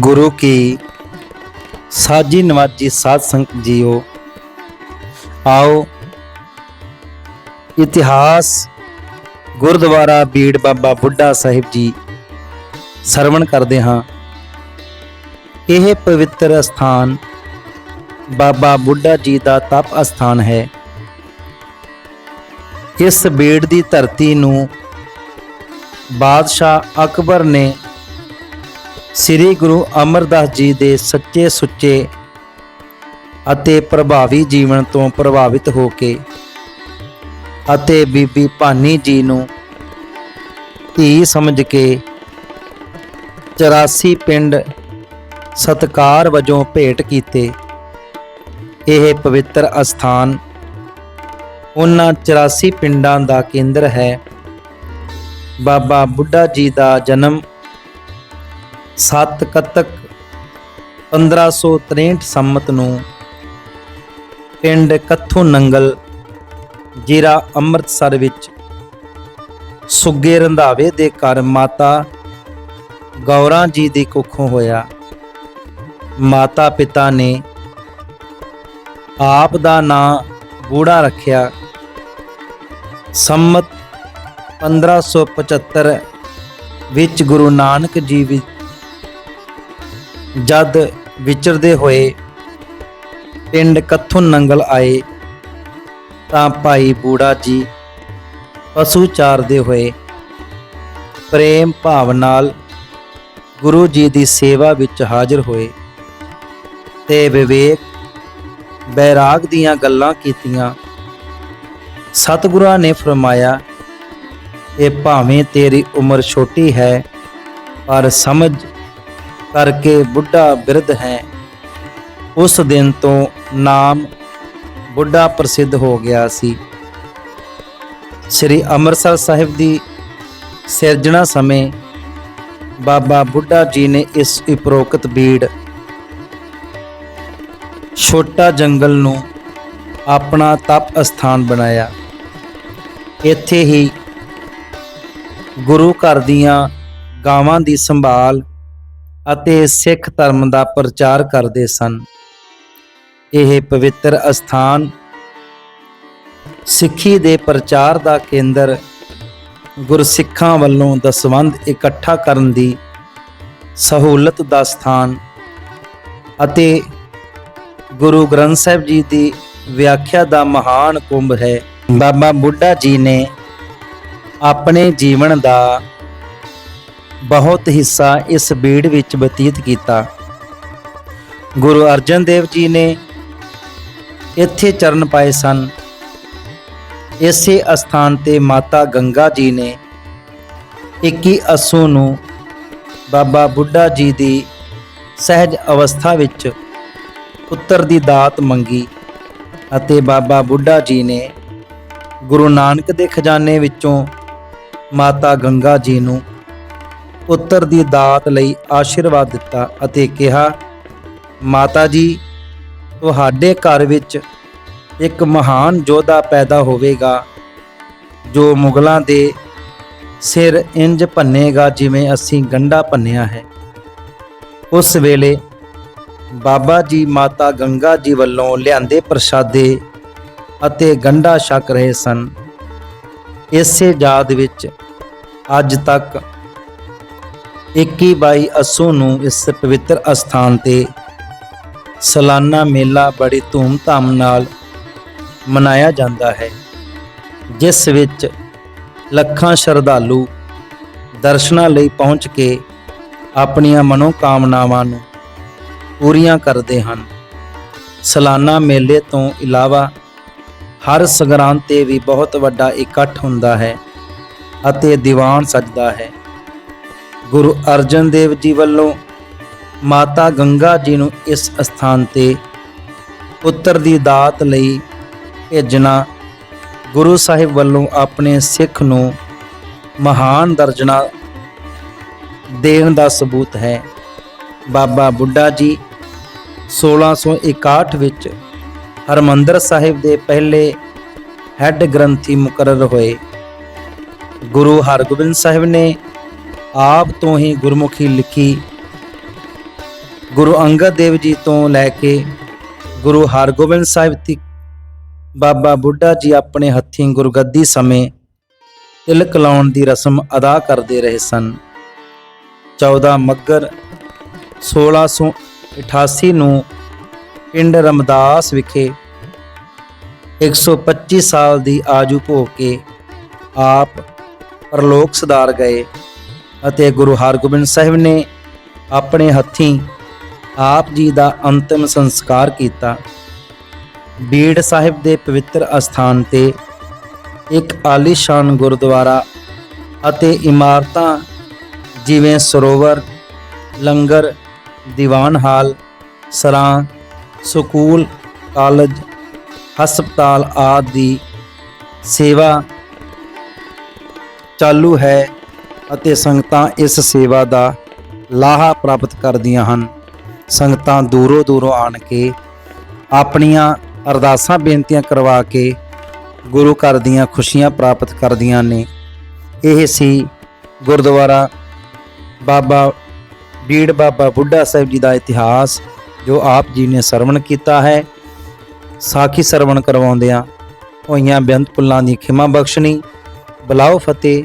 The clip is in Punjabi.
ਗੁਰੂ ਕੀ ਸਾਜੀ ਨਵਾਜੀ ਸਾਧ ਸੰਗਤ ਜੀਓ, ਆਓ ਇਤਿਹਾਸ ਗੁਰਦੁਆਰਾ ਬੀੜ ਬਾਬਾ ਬੁੱਢਾ ਸਾਹਿਬ ਜੀ ਸਰਵਣ ਕਰਦੇ ਹਾਂ। ਇਹ ਪਵਿੱਤਰ ਸਥਾਨ ਬਾਬਾ ਬੁੱਢਾ ਜੀ ਦਾ ਤਪ ਅਸਥਾਨ ਹੈ। ਇਸ ਬੀੜ ਦੀ ਧਰਤੀ ਨੂੰ ਬਾਦਸ਼ਾਹ ਅਕਬਰ ਨੇ ਸ੍ਰੀ ਗੁਰੂ ਅਮਰਦਾਸ ਜੀ ਦੇ ਸੱਚੇ ਸੁੱਚੇ ਅਤੇ ਪ੍ਰਭਾਵੀ ਜੀਵਨ ਤੋਂ ਪ੍ਰਭਾਵਿਤ ਹੋ ਕੇ ਅਤੇ ਬੀਬੀ ਭਾਨੀ ਜੀ ਨੂੰ ਧੀ ਸਮਝ ਕੇ 84 ਪਿੰਡ ਸਤਕਾਰ ਵਜੋਂ ਭੇਟ ਕੀਤੇ। ਇਹ ਪਵਿੱਤਰ ਅਸਥਾਨ ਉਹਨਾਂ 84 ਪਿੰਡਾਂ ਦਾ ਕੇਂਦਰ ਹੈ। ਬਾਬਾ ਬੁੱਢਾ ਜੀ ਦਾ ਜਨਮ 7 ਕੱਤਕ 1563 ਸੰਮਤ ਨੂੰ ਪਿੰਡ ਕੱਥੂ ਨੰਗਲ ਜ਼ਿਲ੍ਹਾ ਅੰਮ੍ਰਿਤਸਰ ਵਿੱਚ ਸੁੱਗੇ ਰੰਧਾਵੇ ਦੇ ਘਰ ਮਾਤਾ ਗੌਰਾਂ ਜੀ ਦੀ ਕੁੱਖੋਂ ਹੋਇਆ। ਮਾਤਾ ਪਿਤਾ ਨੇ ਆਪ ਦਾ ਨਾਂ ਬੂੜਾ ਰੱਖਿਆ। ਸੰਮਤ 1575 ਵਿੱਚ ਗੁਰੂ ਨਾਨਕ ਜੀ ਵੀ ਜਦ ਵਿਚਰਦੇ ਹੋਏ ਪਿੰਡ ਕੱਥੂ ਨੰਗਲ ਆਏ, ਤਾਂ ਭਾਈ ਬੂੜਾ ਜੀ ਪਸ਼ੂ ਚਾਰਦੇ ਹੋਏ ਪ੍ਰੇਮ ਭਾਵ ਨਾਲ ਗੁਰੂ ਜੀ ਦੀ ਸੇਵਾ ਵਿੱਚ ਹਾਜ਼ਰ ਹੋਏ ਤੇ ਵਿਵੇਕ ਬੈਰਾਗ ਦੀਆਂ ਗੱਲਾਂ ਕੀਤੀਆਂ। ਸਤਿਗੁਰਾਂ ਨੇ ਫਰਮਾਇਆ, ਇਹ ਭਾਵੇਂ ਤੇਰੀ ਉਮਰ ਛੋਟੀ ਹੈ, ਪਰ ਸਮਝ ਕਰਕੇ ਬੁੱਢਾ ਬਿਰਧ ਹੈ। ਉਸ ਦਿਨ ਤੋਂ ਨਾਮ ਬੁੱਢਾ ਪ੍ਰਸਿੱਧ ਹੋ ਗਿਆ ਸੀ। ਸ੍ਰੀ ਅੰਮ੍ਰਿਤਸਰ ਸਾਹਿਬ ਦੀ ਸਿਰਜਣਾ ਸਮੇਂ ਬਾਬਾ ਬੁੱਢਾ ਜੀ ਨੇ ਇਸ ਉਪਰੋਕਤ ਬੀੜ ਛੋਟਾ ਜੰਗਲ ਨੂੰ ਆਪਣਾ ਤਪ ਅਸਥਾਨ ਬਣਾਇਆ। ਇੱਥੇ ਹੀ ਗੁਰੂ ਘਰ ਦੀਆਂ ਗਾਵਾਂ ਦੀ ਸੰਭਾਲ ਅਤੇ ਸਿੱਖ ਧਰਮ ਦਾ ਪ੍ਰਚਾਰ ਕਰਦੇ ਸਨ। ਇਹ ਪਵਿੱਤਰ ਅਸਥਾਨ ਸਿੱਖੀ ਦੇ ਪ੍ਰਚਾਰ ਦਾ ਕੇਂਦਰ ਗੁਰਸਿੱਖਾਂ ਵੱਲੋਂ ਦਸਵੰਧ ਇਕੱਠਾ ਕਰਨ ਦੀ ਸਹੂਲਤ ਦਾ ਸਥਾਨ ਅਤੇ ਗੁਰੂ ਗ੍ਰੰਥ ਸਾਹਿਬ ਜੀ ਦੀ ਵਿਆਖਿਆ ਦਾ ਮਹਾਨ ਕੁੰਭ ਹੈ। ਬਾਬਾ ਬੁੱਢਾ ਜੀ ਨੇ ਆਪਣੇ ਜੀਵਨ ਦਾ ਬਹੁਤ ਹਿੱਸਾ ਇਸ ਬੀੜ ਵਿੱਚ ਬਤੀਤ ਕੀਤਾ। ਗੁਰੂ ਅਰਜਨ ਦੇਵ ਜੀ ਨੇ ਇੱਥੇ ਚਰਨ ਪਾਏ ਸਨ। ਇਸੇ ਅਸਥਾਨ ਤੇ ਮਾਤਾ ਗੰਗਾ ਜੀ ਨੇ 21 ਅਸੂ ਨੂੰ ਬਾਬਾ ਬੁੱਢਾ ਜੀ ਦੀ ਸਹਿਜ ਅਵਸਥਾ ਵਿੱਚ ਪੁੱਤਰ ਦੀ ਦਾਤ ਮੰਗੀ ਅਤੇ ਬਾਬਾ ਬੁੱਢਾ ਜੀ ਨੇ ਗੁਰੂ ਨਾਨਕ ਦੇ ਖਜ਼ਾਨੇ ਵਿੱਚੋਂ ਮਾਤਾ ਗੰਗਾ ਜੀ ਨੂੰ ਪੁੱਤਰ ਦੀ ਦਾਤ ਲਈ ਆਸ਼ੀਰਵਾਦ ਦਿੱਤਾ ਅਤੇ ਕਿਹਾ, ਮਾਤਾ ਜੀ, ਤੁਹਾਡੇ ਘਰ ਵਿੱਚ ਇੱਕ ਮਹਾਨ ਯੋਧਾ ਪੈਦਾ ਹੋਵੇਗਾ, ਜੋ ਮੁਗਲਾਂ ਦੇ ਸਿਰ ਇੰਜ ਭੰਨੇਗਾ ਜਿਵੇਂ ਅਸੀਂ ਗੰਡਾ ਭੰਨਿਆ ਹੈ। ਉਸ ਵੇਲੇ ਬਾਬਾ ਜੀ ਮਾਤਾ ਗੰਗਾ ਜੀ ਵੱਲੋਂ ਲਿਆਂਦੇ ਪ੍ਰਸ਼ਾਦੇ ਅਤੇ ਗੰਡਾ ਛਕ ਰਹੇ ਸਨ। ਇਸੇ ਯਾਦ ਵਿੱਚ ਅੱਜ ਤੱਕ 21 ਬਾਈ ਅਸੂ ਨੂੰ ਇਸ ਪਵਿੱਤਰ ਅਸਥਾਨ ਤੇ ਸਾਲਾਨਾ ਮੇਲਾ ਬੜੀ ਧੂਮ-ਧਾਮ ਨਾਲ ਮਨਾਇਆ ਜਾਂਦਾ ਹੈ, ਜਿਸ ਵਿੱਚ ਲੱਖਾਂ ਸ਼ਰਧਾਲੂ ਦਰਸ਼ਨਾਂ ਲਈ ਪਹੁੰਚ ਕੇ ਆਪਣੀਆਂ ਮਨੋਕਾਮਨਾਵਾਂ ਨੂੰ ਪੂਰੀਆਂ ਕਰਦੇ ਹਨ। ਸਾਲਾਨਾ ਮੇਲੇ ਤੋਂ ਇਲਾਵਾ ਹਰ ਸੰਗਰਾਂਦ ਤੇ ਵੀ ਬਹੁਤ ਵੱਡਾ ਇਕੱਠ ਹੁੰਦਾ ਹੈ ਅਤੇ ਦੀਵਾਨ ਸਜਦਾ ਹੈ। ਗੁਰੂ ਅਰਜਨ ਦੇਵ ਜੀ ਵੱਲੋਂ ਮਾਤਾ ਗੰਗਾ ਜੀ ਨੂੰ ਇਸ ਸਥਾਨ ਤੇ ਪੁੱਤਰ ਦੀ ਦਾਤ ਲਈ ਭੇਜਣਾ, ਗੁਰੂ ਸਾਹਿਬ ਵੱਲੋਂ ਆਪਣੇ ਸਿੱਖ ਨੂੰ ਮਹਾਨ ਦਰਜਨਾ ਦੇਣ ਦਾ ਸਬੂਤ ਹੈ। ਬਾਬਾ ਬੁੱਢਾ ਜੀ 1661 ਵਿੱਚ ਹਰਮੰਦਰ ਸਾਹਿਬ ਦੇ ਪਹਿਲੇ ਹੈੱਡ ਗ੍ਰੰਥੀ ਮੁਕਰਰ ਹੋਏ। ਗੁਰੂ ਹਰਗੋਬਿੰਦ ਸਾਹਿਬ ਨੇ ਆਪ ਤੋਂ ਹੀ ਗੁਰਮੁਖੀ ਲਿਖੀ ਗੁਰੂ ਅੰਗਦ ਦੇਵ ਜੀ ਤੋਂ ਲੈ ਕੇ ਗੁਰੂ ਹਰਗੋਬਿੰਦ ਸਾਹਿਬ ਤੱਕ, ਬਾਬਾ ਬੁੱਢਾ ਜੀ ਆਪਣੇ ਹੱਥੀਂ ਗੁਰਗੱਦੀ ਸਮੇਂ ਤਿਲਕ ਲਾਉਣ ਦੀ ਰਸਮ ਅਦਾ ਕਰਦੇ ਰਹੇ ਸਨ। 14 ਮੱਗਰ 1688 ਨੂੰ ਪਿੰਡ ਰਮਦਾਸ ਵਿਖੇ 125 ਸਾਲ ਦੀ ਆਜੂ ਭੋਗ ਕੇ ਆਪ ਪਰਲੋਕ ਸਦਾਰ ਗਏ। ਅਤੇ ਗੁਰੂ ਹਰਗੋਬਿੰਦ ਸਾਹਿਬ ਨੇ ਆਪਣੇ ਹੱਥੀਂ ਆਪ ਜੀ ਦਾ ਅੰਤਿਮ ਸੰਸਕਾਰ ਕੀਤਾ। ਬੀੜ ਸਾਹਿਬ ਦੇ ਪਵਿੱਤਰ ਅਸਥਾਨ ਤੇ ਇੱਕ ਆਲੀਸ਼ਾਨ ਗੁਰਦੁਆਰਾ ਅਤੇ ਇਮਾਰਤਾਂ ਜਿਵੇਂ ਸਰੋਵਰ, ਲੰਗਰ, ਦੀਵਾਨ ਹਾਲ, ਸਰਾਂ, ਸਕੂਲ, ਕਾਲਜ, ਹਸਪਤਾਲ ਆਦਿ ਦੀ ਸੇਵਾ ਚਾਲੂ ਹੈ। ਅਤੇ ਸੰਗਤਾਂ ਇਸ ਸੇਵਾ ਦਾ ਲਾਹਾ ਪ੍ਰਾਪਤ ਕਰਦੀਆਂ ਹਨ। ਸੰਗਤਾਂ ਦੂਰੋਂ ਦੂਰੋਂ ਆਣ ਕੇ ਆਪਣੀਆਂ ਅਰਦਾਸਾਂ ਬੇਨਤੀਆਂ ਕਰਵਾ ਕੇ ਗੁਰੂ ਘਰ ਦੀਆਂ ਖੁਸ਼ੀਆਂ ਪ੍ਰਾਪਤ ਕਰਦੀਆਂ ਨੇ। ਇਹ ਸੀ ਗੁਰਦੁਆਰਾ ਬਾਬਾ ਬੀੜ ਬਾਬਾ ਬੁੱਢਾ ਸਾਹਿਬ ਜੀ ਦਾ ਇਤਿਹਾਸ, ਜੋ ਆਪ ਜੀ ਨੇ ਸਰਵਣ ਕੀਤਾ ਹੈ। ਸਾਖੀ ਸਰਵਣ ਕਰਵਾਉਂਦਿਆਂ ਹੋਈਆਂ ਬੇਅੰਤ ਪੁੱਲਾਂ ਦੀ ਖਿਮਾ ਬਖਸ਼ਣੀ, ਬਲਾਓ ਫਤਿਹ